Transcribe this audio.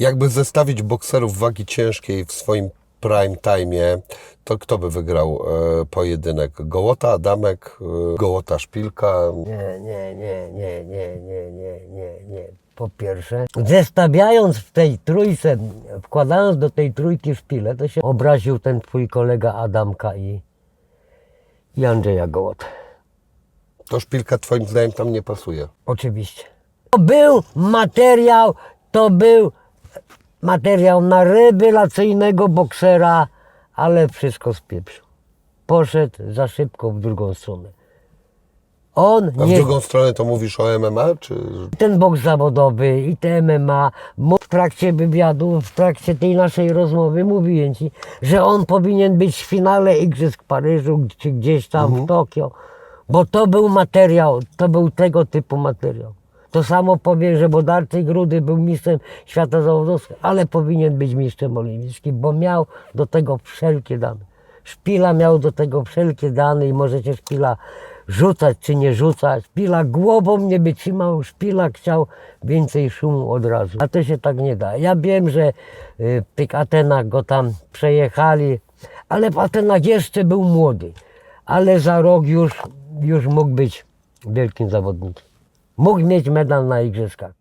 Jakby zestawić bokserów wagi ciężkiej w swoim prime time, to kto by wygrał e, pojedynek? Gołota, Adamek, e, Gołota, Szpilka? Nie, nie, nie, nie, nie, nie, nie, nie, nie. Po pierwsze, zestawiając w tej trójce, wkładając do tej trójki szpilę, to się obraził ten twój kolega Adamka i, i Andrzeja Gołota. To Szpilka twoim zdaniem tam nie pasuje. Oczywiście. To był materiał, to był materiał na rewelacyjnego boksera, ale wszystko spieprzył. Poszedł za szybko w drugą stronę. On A w nie drugą stronę to mówisz o MMA, czy... ten boks zawodowy i te MMA, w trakcie wywiadu, w trakcie tej naszej rozmowy mówiłem Ci, że on powinien być w finale Igrzysk w Paryżu, czy gdzieś tam w Tokio, bo to był materiał, to był tego typu materiał. To samo powiem, że Bodarczyk Grudy był mistrzem świata zawodowskiego, ale powinien być mistrzem olimpijskim, bo miał do tego wszelkie dane. Szpila miał do tego wszelkie dane i możecie Szpila rzucać czy nie rzucać. Szpila głową nie wytrzymał, Szpila chciał więcej szumu od razu. A to się tak nie da. Ja wiem, że y, w tych Atenach go tam przejechali, ale w Atenach jeszcze był młody. Ale za rok już, już mógł być wielkim zawodnikiem. Mógł mieć medal na igrzyskach.